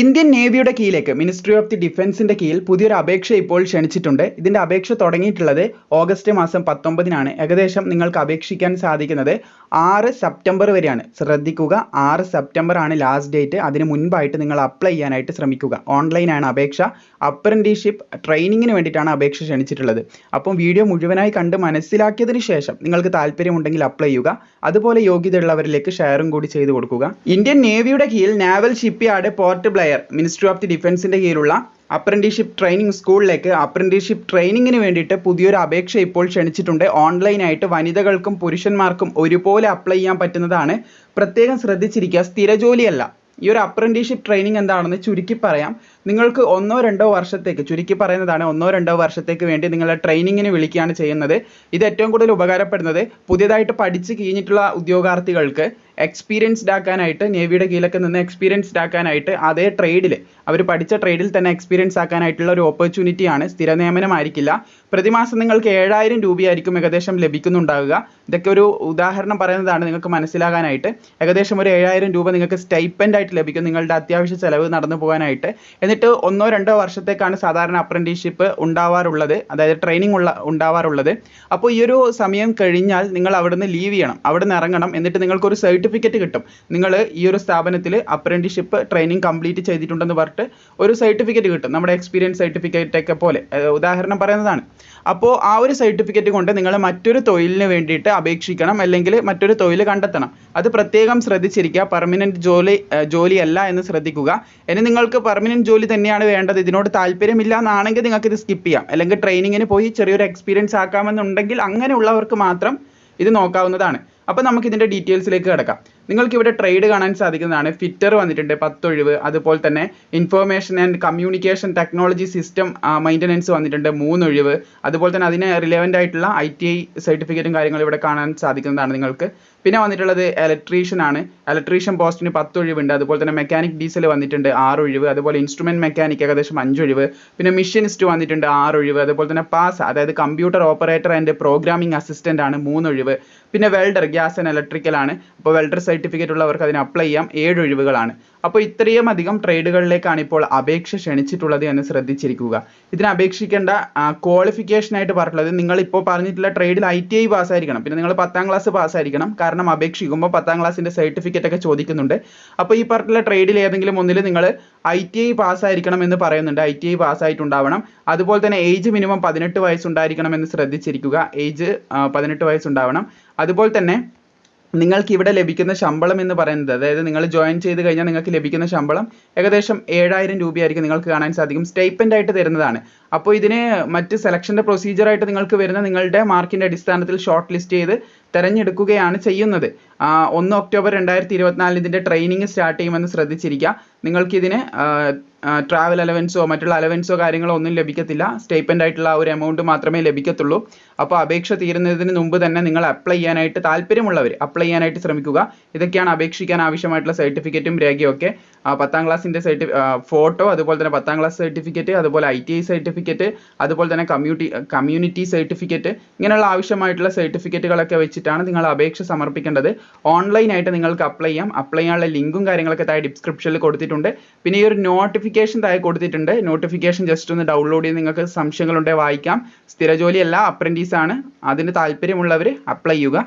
Indian നേവിയുടെ കീഴിലേക്ക് ministry of the ഡിഫൻസിന്റെ കീഴിൽ പുതിയൊരു അപേക്ഷ ഇപ്പോൾ ക്ഷണിച്ചിട്ടുണ്ട്. ഇതിന്റെ അപേക്ഷ തുടങ്ങിയിട്ടുള്ളത് ഓഗസ്റ്റ് മാസം പത്തൊമ്പതിനാണ്. ഏകദേശം നിങ്ങൾക്ക് അപേക്ഷിക്കാൻ സാധിക്കുന്നത് ആറ് സെപ്റ്റംബർ വരെയാണ്. ശ്രദ്ധിക്കുക ആറ് സെപ്റ്റംബർ ആണ് ലാസ്റ്റ് ഡേറ്റ് അതിന് മുൻപായിട്ട് നിങ്ങൾ അപ്ലൈ ചെയ്യാനായിട്ട് ശ്രമിക്കുക. ഓൺലൈനാണ് അപേക്ഷ. അപ്രന്റീഷിപ്പ് ട്രെയിനിങ്ങിന് വേണ്ടിയിട്ടാണ് അപേക്ഷ ക്ഷണിച്ചിട്ടുള്ളത്. അപ്പം വീഡിയോ മുഴുവനായി കണ്ട് മനസ്സിലാക്കിയതിന് ശേഷം നിങ്ങൾക്ക് താല്പര്യമുണ്ടെങ്കിൽ അപ്ലൈ ചെയ്യുക. അതുപോലെ യോഗ്യതയുള്ളവരിലേക്ക് ഷെയറും കൂടി ചെയ്തു കൊടുക്കുക. ഇന്ത്യൻ നേവിയുടെ കീഴിൽ naval shipyard Port Blair ministry of the ഡിഫൻസിന്റെ കീഴിലുള്ള അപ്രന്റീഷിപ്പ് ട്രെയിനിങ് സ്കൂളിലേക്ക് അപ്രന്റീഷിപ്പ് ട്രെയിനിങ്ങിന് വേണ്ടിയിട്ട് പുതിയൊരു അപേക്ഷ ഇപ്പോൾ ക്ഷണിച്ചിട്ടുണ്ട്. ഓൺലൈനായിട്ട് വനിതകൾക്കും പുരുഷന്മാർക്കും ഒരുപോലെ അപ്ലൈ ചെയ്യാൻ പറ്റുന്നതാണ്. പ്രത്യേകം ശ്രദ്ധിച്ചിരിക്കുക സ്ഥിര ജോലിയല്ല ഈ ഒരു അപ്രന്റീഷിപ്പ് ട്രെയിനിങ് എന്താണെന്ന് ചുരുക്കി പറയാം. നിങ്ങൾക്ക് ഒന്നോ രണ്ടോ വർഷത്തേക്ക് ചുരുക്കി പറയുന്നതാണ് ഒന്നോ രണ്ടോ വർഷത്തേക്ക് വേണ്ടി നിങ്ങളെ ട്രെയിനിങ്ങിന് വിളിക്കുകയാണ് ചെയ്യുന്നത്. ഇത് ഏറ്റവും കൂടുതൽ ഉപകാരപ്പെടുന്നത് പുതിയതായിട്ട് പഠിച്ച് കഴിഞ്ഞിട്ടുള്ള ഉദ്യോഗാർത്ഥികൾക്ക് എക്സ്പീരിയൻസ്ഡ് ആക്കാനായിട്ട് നേവിയുടെ കീഴിലൊക്കെ നിന്ന് എക്സ്പീരിയൻസ്ഡ് ആക്കാനായിട്ട് അതേ ട്രേഡിൽ അവർ പഠിച്ച ട്രേഡിൽ തന്നെ എക്സ്പീരിയൻസ് ആക്കാനായിട്ടുള്ള ഒരു ഓപ്പർച്യൂണിറ്റിയാണ് സ്ഥിര നിയമനമായിരിക്കില്ല പ്രതിമാസം നിങ്ങൾക്ക് ഏഴായിരം രൂപയായിരിക്കും ഏകദേശം ലഭിക്കുന്നുണ്ടാവുക. ഇതൊക്കെ ഒരു ഉദാഹരണം പറയുന്നതാണ് നിങ്ങൾക്ക് മനസ്സിലാകാനായിട്ട്. ഏകദേശം ഒരു ഏഴായിരം രൂപ നിങ്ങൾക്ക് സ്റ്റൈപ്പൻഡ് ആയിട്ട് ലഭിക്കും നിങ്ങളുടെ അത്യാവശ്യ ചെലവ് നടന്നു പോകാനായിട്ട്. എന്നിട്ട് ഒന്നോ രണ്ടോ വർഷത്തേക്കാണ് സാധാരണ അപ്രന്റീഷിപ്പ് ഉണ്ടാവാറുള്ളത്. അതായത് ട്രെയിനിങ് ഉള്ള ഉണ്ടാവാറുള്ളത്. അപ്പോൾ ഈ ഒരു സമയം കഴിഞ്ഞാൽ നിങ്ങൾ അവിടുന്ന് ലീവ് ചെയ്യണം. അവിടുന്ന് ഇറങ്ങണം. എന്നിട്ട് നിങ്ങൾക്കൊരു സർട്ടിഫിക്കറ്റ് കിട്ടും. നിങ്ങൾ ഈ ഒരു സ്ഥാപനത്തിൽ അപ്രന്റീഷിപ്പ് ട്രെയിനിങ് കംപ്ലീറ്റ് ചെയ്തിട്ടുണ്ടെന്ന് പറഞ്ഞിട്ട് ഒരു സർട്ടിഫിക്കറ്റ് കിട്ടും. നമ്മുടെ എക്സ്പീരിയൻസ് സർട്ടിഫിക്കറ്റ് ഒക്കെ പോലെ. ഉദാഹരണം പറയുന്നതാണ്. അപ്പോൾ ആ ഒരു സർട്ടിഫിക്കറ്റ് കൊണ്ട് നിങ്ങൾ മറ്റൊരു തൊഴിലിന് വേണ്ടിയിട്ട് അപേക്ഷിക്കണം. അല്ലെങ്കിൽ മറ്റൊരു തൊഴിൽ കണ്ടെത്തണം. അത് പ്രത്യേകം ശ്രദ്ധിച്ചിരിക്കുക. പെർമനന്റ് ജോലി ജോലിയല്ല എന്ന് ശ്രദ്ധിക്കുക. ഇനി നിങ്ങൾക്ക് പെർമനന്റ് ജോലി തന്നെയാണ് വേണ്ടത്. ഇതിനോട് താല്പര്യമില്ല എന്നാണെങ്കിൽ നിങ്ങൾക്ക് ഇത് സ്കിപ്പ് ചെയ്യാം. അല്ലെങ്കിൽ ട്രെയിനിങ്ങിന് പോയി ചെറിയൊരു എക്സ്പീരിയൻസ് ആക്കാമെന്നുണ്ടെങ്കിൽ അങ്ങനെയുള്ളവർക്ക് മാത്രം ഇത് നോക്കാവുന്നതാണ്. അപ്പോൾ നമുക്ക് ഇതിന്റെ ഡീറ്റെയിൽസിലേക്ക് കിടക്കാം. നിങ്ങൾക്ക് ഇവിടെ ട്രേഡ് കാണാൻ സാധിക്കുന്നതാണ്. ഫിറ്റർ വന്നിട്ടുണ്ട് പത്തൊഴിവ്. അതുപോലെ തന്നെ information and communication technology system maintenance വന്നിട്ടുണ്ട് മൂന്നൊഴിവ്. അതുപോലെ തന്നെ അതിന് റിലവന്റ് ആയിട്ടുള്ള ഐ ടി ഐ സർട്ടിഫിക്കറ്റും കാര്യങ്ങളും ഇവിടെ കാണാൻ സാധിക്കുന്നതാണ് നിങ്ങൾക്ക്. പിന്നെ വന്നിട്ടുള്ളത് ഇലക്ട്രീഷ്യൻ ആണ്. ഇലക്ട്രീഷ്യൻ പോസ്റ്റിന് പത്ത് ഒഴിവുണ്ട് അതുപോലെ തന്നെ മെക്കാനിക് ഡീസൽ വന്നിട്ടുണ്ട് ആറ് ഒഴിവ് അതുപോലെ ഇൻസ്ട്രുമെന്റ് മെക്കാനിക് ഏകദേശം അഞ്ച് ഒഴിവ് പിന്നെ മിഷനിസ്റ്റ് വന്നിട്ടുണ്ട് ആറ് ഒഴിവ് അതുപോലെ തന്നെ പാസ് അതായത് computer operator and programming assistant ആണ് മൂന്ന് ഒഴിവ് പിന്നെ വെൽഡർ ഗ്യാസ് ആൻഡ് ഇലക്ട്രിക്കൽ ആണ്. അപ്പോൾ വെൽഡർ സർട്ടിഫിക്കറ്റ് ഉള്ളവർക്ക് അതിന് അപ്ലൈ ചെയ്യാം. ഏഴ് ഒഴിവുകളാണ്. അപ്പോൾ ഇത്രയും അധികം ട്രേഡുകളിലേക്കാണ് ഇപ്പോൾ അപേക്ഷ ക്ഷണിച്ചിട്ടുള്ളത് എന്ന് ശ്രദ്ധിച്ചിരിക്കുക. ഇതിന് അപേക്ഷിക്കേണ്ട ക്വാളിഫിക്കേഷൻ ആയിട്ട് പറഞ്ഞിട്ടുള്ളത് നിങ്ങൾ ഇപ്പോൾ പറഞ്ഞിട്ടുള്ള ട്രേഡിൽ ഐ ടി ഐ പാസ്സായിരിക്കണം. പിന്നെ നിങ്ങൾ പത്താം ക്ലാസ് പാസ്സായിരിക്കണം. കാരണം അപേക്ഷിക്കുമ്പോൾ പത്താം ക്ലാസ്സിന്റെ സർട്ടിഫിക്കറ്റ് ഒക്കെ ചോദിക്കുന്നുണ്ട്. അപ്പോൾ ഈ പറഞ്ഞിട്ടുള്ള ട്രേഡിൽ ഏതെങ്കിലും ഒന്നിൽ നിങ്ങൾ ഐ ടി ഐ പാസ്സായിരിക്കണം എന്ന് പറയുന്നുണ്ട്. ഐ ടി ഐ പാസ്സായിട്ടുണ്ടാവണം. അതുപോലെ തന്നെ ഏജ് മിനിമം പതിനെട്ട് വയസ്സുണ്ടായിരിക്കണം എന്ന് ശ്രദ്ധിച്ചിരിക്കുക. ഏജ് പതിനെട്ട് വയസ്സുണ്ടാവണം. അതുപോലെ തന്നെ നിങ്ങൾക്ക് ഇവിടെ ലഭിക്കുന്ന ശമ്പളം എന്ന് പറയുന്നത് അതായത് നിങ്ങൾ ജോയിൻ ചെയ്ത് കഴിഞ്ഞാൽ നിങ്ങൾക്ക് ലഭിക്കുന്ന ശമ്പളം ഏകദേശം ഏഴായിരം രൂപയായിരിക്കും നിങ്ങൾക്ക് കാണാൻ സാധിക്കും സ്റ്റൈപ്പൻഡ് ആയിട്ട് തരുന്നതാണ്. അപ്പോൾ ഇതിന് മറ്റ് സെലക്ഷന്റെ ആയിട്ട് നിങ്ങൾക്ക് വരുന്ന നിങ്ങളുടെ മാർക്കിന്റെ അടിസ്ഥാനത്തിൽ ഷോർട്ട് ലിസ്റ്റ് ചെയ്ത് തിരഞ്ഞെടുക്കുകയാണ് ചെയ്യുന്നത്. ഒന്ന് ഒക്ടോബർ രണ്ടായിരത്തി ഇരുപത്തിനാലിന് ഇതിന്റെ ട്രെയിനിങ് സ്റ്റാർട്ട് ചെയ്യുമെന്ന് ശ്രദ്ധിച്ചിരിക്കുക. നിങ്ങൾക്കിതിന് ട്രാവൽ അലവൻസോ മറ്റുള്ള അലവൻസോ കാര്യങ്ങളോ ഒന്നും ലഭിക്കത്തില്ല. സ്റ്റേപ്പന്റ് ആയിട്ടുള്ള ഒരു എമൗണ്ട് മാത്രമേ ലഭിക്കത്തുള്ളൂ. അപ്പോൾ അപേക്ഷ തീരുന്നതിന് മുമ്പ് തന്നെ നിങ്ങൾ അപ്ലൈ ചെയ്യാനായിട്ട് താല്പര്യമുള്ളവർ അപ്ലൈ ചെയ്യാനായിട്ട് ശ്രമിക്കുക. ഇതൊക്കെയാണ് അപേക്ഷിക്കാൻ ആവശ്യമായിട്ടുള്ള സർട്ടിഫിക്കറ്റും രേഖയൊക്കെ. പത്താം ക്ലാസ്സിന്റെ സർട്ടി ഫോട്ടോ അതുപോലെ തന്നെ പത്താം ക്ലാസ് സർട്ടിഫിക്കറ്റ് അതുപോലെ ഐ ടി ഐ സർട്ടിഫിക്കറ്റ് അതുപോലെ തന്നെ കമ്മ്യൂണിറ്റി കമ്മ്യൂണിറ്റി സർട്ടിഫിക്കറ്റ് ഇങ്ങനെയുള്ള ആവശ്യമായിട്ടുള്ള സർട്ടിഫിക്കറ്റുകളൊക്കെ വെച്ചിട്ടാണ് നിങ്ങൾ അപേക്ഷ സമർപ്പിക്കേണ്ടത്. ഓൺലൈനായിട്ട് നിങ്ങൾക്ക് അപ്ലൈ ചെയ്യാം. അപ്ലൈ ചെയ്യാനുള്ള ലിങ്കും കാര്യങ്ങളൊക്കെ താഴെ ഡിസ്ക്രിപ്ഷനിൽ കൊടുത്തിട്ടുണ്ട്. പിന്നെ ഈ ഒരു നോട്ടിഫിക്കേഷൻ താഴെ കൊടുത്തിട്ടുണ്ട്. നോട്ടിഫിക്കേഷൻ ജസ്റ്റ് ഒന്ന് ഡൗൺലോഡ് ചെയ്ത് നിങ്ങൾക്ക് സംശയങ്ങളുണ്ടെങ്കിൽ വായിക്കാം. സ്ഥിര ജോലിയല്ല ആണ്. അതിന് താല്പര്യമുള്ളവർ അപ്ലൈ ചെയ്യുക.